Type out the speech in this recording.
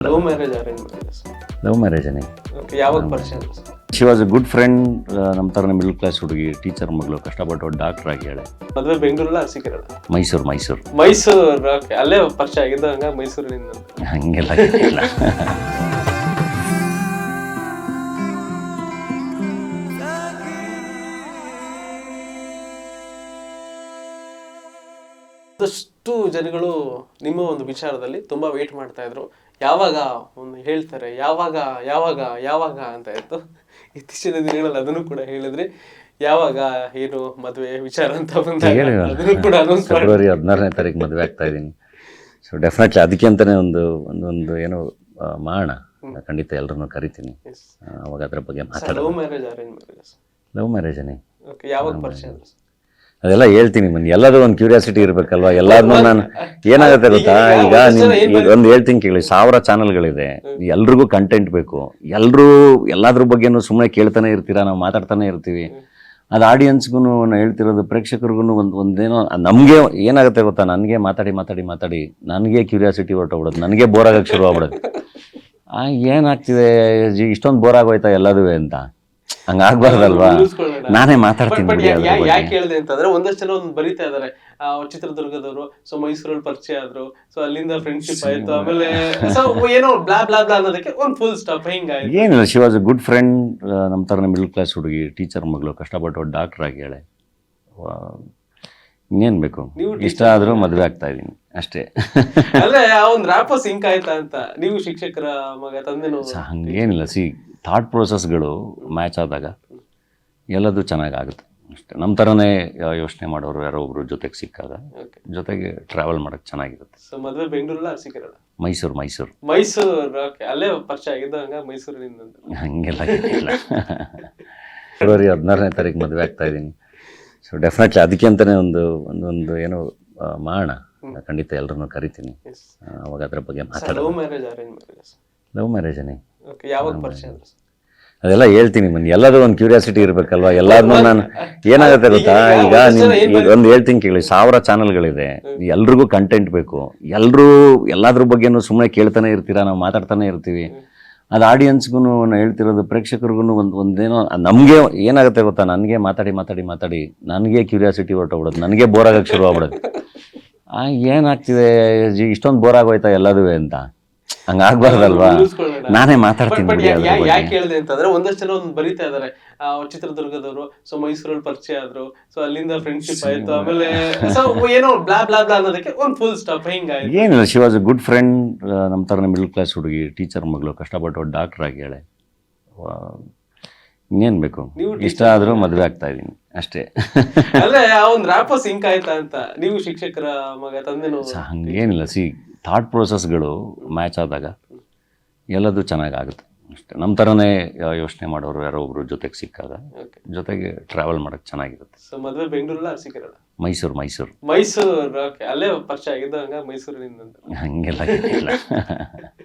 Love marriage arrange marriage love ಮ್ಯಾರೇಜನೇ okay ಯಾವಾಗ ಪರಿಚಯ she was a good friend ನಮ್ಮ ಥರನೇ ಮಿಡಲ್ ಕ್ಲಾಸ್ ಹುಡುಗಿ ಟೀಚರ್ ಮಗಳು ಕಷ್ಟಪಟ್ಟು ಡಾಕ್ಟರ್ ಆಗಿ ಹೇಳಿ. ಮದುವೆ ಬೆಂಗಳೂರಲ್ಲ ಸಿಕ್ಕಿರಲ್ಲ ಮೈಸೂರು ಮೈಸೂರು. ಮೈಸೂರು ಓಕೆ ಅಲ್ಲೇ ಪರಿಚಯ ಆಗಿದ್ದು ಹಂಗ ಮೈಸೂರಿನಿಂದ ಹಂಗೆಲ್ಲ ಇಲ್ಲ ಒಂದಷ್ಟು ಜನಗಳು ನಿಮ್ಮ ಒಂದು ವಿಚಾರದಲ್ಲಿ ತುಂಬಾ ವೇಟ್ ಮಾಡ್ತಾ ಇದ್ರು. ಯಾವಾಗ ಒಂದು ಹೇಳ್ತಾರೆ ಯಾವಾಗ ಯಾವಾಗ ಯಾವಾಗ ಅಂತ ಇತ್ತು. ಇತ್ತೀಚಿನ ದಿನಗಳಲ್ಲಿ ಅದನ್ನು ಕೂಡ ಹೇಳಿದ್ರಿ. ಯಾವಾಗ ಏನು ಮದುವೆ ವಿಚಾರ ಅಂತ ಬಂದಾಗ ಅದನ್ನು ಕೂಡ ಅನೌನ್ಸ್ ಫೆಬ್ರವರಿ ಹದಿನಾರನೇ ತಾರೀಕು ಮದುವೆ ಆಗ್ತಾ ಇದ್ದೀನಿ. ಸೊ ಡೆಫಿನೆಟ್ಲಿ ಅದಕ್ಕೆ ಅಂತಲೇ ಒಂದು ಒಂದೊಂದು ಏನೋ ಮಾಡೋಣ ಖಂಡಿತ ಎಲ್ಲರನ್ನು ಕರಿತೀನಿ. ಅವಾಗ ಅದ್ರ ಬಗ್ಗೆ ಮಾತಾಡೋದು ಲವ್ ಮ್ಯಾರೇಜ್ ಲವ್ ಮ್ಯಾರೇಜನೇ ಓಕೆ ಯಾವಾಗ ಪರಿಚಯ? ಅದೆಲ್ಲ ಹೇಳ್ತೀನಿ ಮನ್ ಎಲ್ಲದೂ ಒಂದು ಕ್ಯೂರಿಯಾಸಿಟಿ ಇರ್ಬೇಕಲ್ವಾ? ಎಲ್ಲಾದ್ನೂ ನಾನು ಏನಾಗುತ್ತೆ ಗೊತ್ತಾ? ಈಗ ಈಗ ಒಂದು ಹೇಳ್ತೀನಿ ಕೇಳಿ. ಸಾವಿರ ಚಾನಲ್ಗಳಿದೆ ಎಲ್ರಿಗೂ ಕಂಟೆಂಟ್ ಬೇಕು. ಎಲ್ಲರೂ ಎಲ್ಲಾದ್ರ ಬಗ್ಗೆನೂ ಸುಮ್ಮನೆ ಕೇಳ್ತಾನೆ ಇರ್ತೀರಾ? ನಾವು ಮಾತಾಡ್ತಾನೆ ಇರ್ತೀವಿ. ಅದು ಆಡಿಯನ್ಸ್ಗೂ ಹೇಳ್ತಿರೋದು ಪ್ರೇಕ್ಷಕರಿಗೂ ಒಂದು ಒಂದೇನೋ ನಮಗೆ ಏನಾಗುತ್ತೆ ಗೊತ್ತಾ? ನನಗೆ ಮಾತಾಡಿ ಮಾತಾಡಿ ಮಾತಾಡಿ. ನನಗೆ ಕ್ಯೂರಿಯಾಸಿಟಿ ಹೊರಟೋಗ್ಬಿಡೋದು. ನನಗೆ ಬೋರ್ ಆಗಕ್ಕೆ ಶುರು ಆಗ್ಬಿಡೋದು ಆ ಏನಾಗ್ತಿದೆ ಇಷ್ಟೊಂದು ಬೋರ್ ಆಗೋಯ್ತಾ ಎಲ್ಲದೂ ಅಂತ? ಹಂಗಾಗ್ಬಾರ್ದಲ್ವಾ. ನಾನೇ ಮಾತಾಡ್ತೀನಿ ಬಟ್ ಬಿಡಿ ಅದ್ರ ಬಗ್ಗೆ. ಯಾಕೆ ಹೇಳಿದೆ ಅಂತಂದ್ರೆ ಒಂದಷ್ಟು ಜನ ಒಂದು ಬರೀತಾ ಇದಾರೆ. ಆ, ಚಿತ್ರದುರ್ಗದವರು ಸೊ ಮೈಸೂರಲ್ಲಿ ಪರಿಚಯ ಆದ್ರು ಸೊ ಅಲ್ಲಿಂದ ಫ್ರೆಂಡ್ಶಿಪ್ ಆಯ್ತು ಆಮೇಲೆ ಸೊ ಏನೋ ಬ್ಲಾ ಬ್ಲಾ ಬ್ಲಾ ಅನ್ನೋದಕ್ಕೆ ಒಂದು ಫುಲ್ ಸ್ಟಾಪ್ ಹಿಂಗಾಯ್ತು. ಏನಿಲ್ಲ she was a good friend ನಮ್ಮ ಥರನೇ ಮಿಡಲ್ ಕ್ಲಾಸ್ ಹುಡುಗಿ ಟೀಚರ್ ಮಗಳು ಕಷ್ಟಪಟ್ಟು ಡಾಕ್ಟರ್ ಆಗಿ ಹೇಳೆ ಇನ್ನೇನ್ ಬೇಕು? ನೀವು ಇಷ್ಟ ಆದರೂ ಮದುವೆ ಆಗ್ತಾ ಇದ್ದೀನಿ ಅಷ್ಟೇ. ಅಲ್ಲೇ ಆ ಒಂದು ರ್ಯಾಪ ಸಿಂಕ್ ಆಯ್ತಾ ಅಂತ. ನೀವು ಶಿಕ್ಷಕರ ಮಗ ತಂದೆನೋ ಸ- ಹಂಗೇನಿಲ್ಲ ಸಿ ಥಾಟ್ ಪ್ರೊಸೆಸ್ಗಳು ಮ್ಯಾಚ್ ಆದಾಗ ಎಲ್ಲದೂ ಚೆನ್ನಾಗಾಗುತ್ತೆ. ಅಷ್ಟೇ. ನಮ್ಮ ಥರನೇ ಯೋಚನೆ ಮಾಡೋರು ಯಾರೋ ಒಬ್ಬರು ಜೊತೆಗೆ ಸಿಕ್ಕಾಗ ಜೊತೆಗೆ ಟ್ರಾವೆಲ್ ಮಾಡೋಕ್ಕೆ ಚೆನ್ನಾಗಿರುತ್ತೆ. ಸೊ ಮದುವೆ ಬೆಂಗಳೂರಲ್ಲ ಸಿಕ್ಕಿರಲ್ಲ? ಮೈಸೂರು ಮೈಸೂರು. ಮೈಸೂರು ಓಕೆ ಅಲ್ಲೇ ಪರಿಚಯ ಆಗಿದ್ದು ಹಂಗೆ ಮೈಸೂರಿನಿಂದ ಹಂಗೆಲ್ಲ ಇಲ್ಲ ಫೆಬ್ರವರಿ ಹದಿನಾರನೇ ತಾರೀಕು ಮದುವೆ ಆಗ್ತಾ ಇದ್ದೀನಿ. ಸೊ ಡೆಫಿನೆಟ್ಲಿ ಅದಕ್ಕೆ ಅಂತಲೇ ಒಂದು ಒಂದೊಂದು ಏನೋ ಮಾಡೋಣ ಖಂಡಿತ ಎಲ್ಲರನ್ನೂ ಕರಿತೀನಿ. ಅವಾಗ ಅದ್ರ ಬಗ್ಗೆ ಮಾತಾಡೋದು ಲವ್ ಮ್ಯಾರೇಜ್ ಲವ್ ಮ್ಯಾರೇಜನೇ ಯಾವಾಗ ಪರಿಚಯ ಆದ್ರು ಸರ್? ಅದೆಲ್ಲ ಹೇಳ್ತೀನಿ ಮನ್ ಎಲ್ಲದೂ ಒಂದು ಕ್ಯೂರಿಯಾಸಿಟಿ ಇರಬೇಕಲ್ವಾ? ಎಲ್ಲಾದ್ನೂ ನಾನು ಏನಾಗುತ್ತೆ ಗೊತ್ತಾ? ಈಗ ಈಗ ಒಂದಷ್ಟು ಜನ ಏನ್ ನಿಮ್- ಈಗ ಒಂದು ಹೇಳ್ತೀನಿ ಕೇಳಿ. ಸಾವಿರ ಚಾನಲ್ಗಳಿದೆ. ಎಲ್ರಿಗೂ ಕಂಟೆಂಟ್ ಬೇಕು. ಎಲ್ಲರೂ ಎಲ್ಲಾದ್ರ ಬಗ್ಗೆನೂ ಸುಮ್ಮನೆ ಕೇಳ್ತಾನೆ ಇರ್ತೀರಾ? ನಾವು ಮಾತಾಡ್ತಾನೆ ಇರ್ತೀವಿ. ಅದು ಆಡಿಯನ್ಸ್ಗೂ ಹೇಳ್ತಿರೋದು ಪ್ರೇಕ್ಷಕರಿಗೂ ಒಂದು ಒಂದೇನೋ ನಮಗೆ ಏನಾಗುತ್ತೆ ಗೊತ್ತಾ? ನನಗೆ ಮಾತಾಡಿ ಮಾತಾಡಿ ಮಾತಾಡಿ. ನನಗೆ ಕ್ಯೂರಿಯಾಸಿಟಿ ಹೊರಟೋಗ್ಬಿಡೋದು ನನಗೆ ಬೋರ್ ಆಗಕ್ಕೆ ಶುರು ಆಗ್ಬಿಡೋದು ಆ ಏನಾಗ್ತಿದೆ ಇಷ್ಟೊಂದು ಬೋರ್ ಆಗೋಯ್ತಾ ಎಲ್ಲದೂ ಅಂತ? ಹಂಗಾಗ್ಬಾರ್ದಲ್ವಾ. ನಾನೇ ಮಾತಾಡ್ತೀನಿ ಬಟ್. ಯಾಕೆ ಹೇಳಿದೆ ಅಂತಂದ್ರೆ ಒಂದಷ್ಟು ಜನ ಒಂದು ಬರೀತಾ ಇದಾರೆ. ಚಿತ್ರದುರ್ಗದವರು ಸೊ ಮೈಸೂರಲ್ಲಿ ಪರಿಚಯ ಆದ್ರು ಸೊ ಅಲ್ಲಿಂದ ಫ್ರೆಂಡ್ಶಿಪ್ ಆಯ್ತು ಆಮೇಲೆ ಸೊ ಏನೋ ಬ್ಲಾ ಬ್ಲಾ ಬ್ಲಾ ಅನ್ನೋದಕ್ಕೆ ಒಂದು ಫುಲ್ ಸ್ಟಾಪ್ ಹಿಂಗಾಯ್ತು. ಏನಿಲ್ಲ she was a good friend ನಮ್ಮ ಥರನೇ ಮಿಡಲ್ ಕ್ಲಾಸ್ ಹುಡುಗಿ ಟೀಚರ್ ಮಗಳು ಕಷ್ಟಪಟ್ಟು ಡಾಕ್ಟರ್ ಆಗಿ ಹೇಳೆ ಇನ್ನೇನು ಬೇಕು? ಇಷ್ಟ ಆದರೂ ಮದುವೆ ಆಗ್ತಾ ಇದ್ದೀನಿ. ಅಷ್ಟೇ. ಅಲ್ಲೇ ಅವನ್ ರ್ಯಾಪ ಸಿಂಕ್ ಆಯ್ತಾ ಅಂತ. ನೀವು ಶಿಕ್ಷಕರ ಮಗ ತಂದೆನೋ ಹಂಗೇನಿಲ್ಲ. ಸಿ ಥಾಟ್ ಪ್ರೋಸೆಸ್ಗಳು ಮ್ಯಾಚ್ ಆದಾಗ ಎಲ್ಲದೂ ಚೆನ್ನಾಗಾಗುತ್ತೆ. ಅಷ್ಟೇ. ನಮ್ಮ ಥರನೇ ಯೋಚನೆ ಮಾಡೋರು ಯಾರೋ ಒಬ್ರು ಜೊತೆಗೆ ಸಿಕ್ಕಾಗ ಓಕೆ ಜೊತೆಗೆ ಟ್ರಾವೆಲ್ ಮಾಡೋಕೆ ಚೆನ್ನಾಗಿರುತ್ತೆ. ಸೊ ಮದುವೆ ಬೆಂಗಳೂರಲ್ಲ ಸಿಕ್ಕಿರಲ್ಲ ಮೈಸೂರು ಮೈಸೂರು. ಮೈಸೂರು. ಓಕೆ ಅಲ್ಲೇ ಪರಿಚಯ ಆಗಿದ್ದು ಹಂಗ ಮೈಸೂರಿನಿಂದ ಹಂಗೆಲ್ಲ ಇಲ್ಲ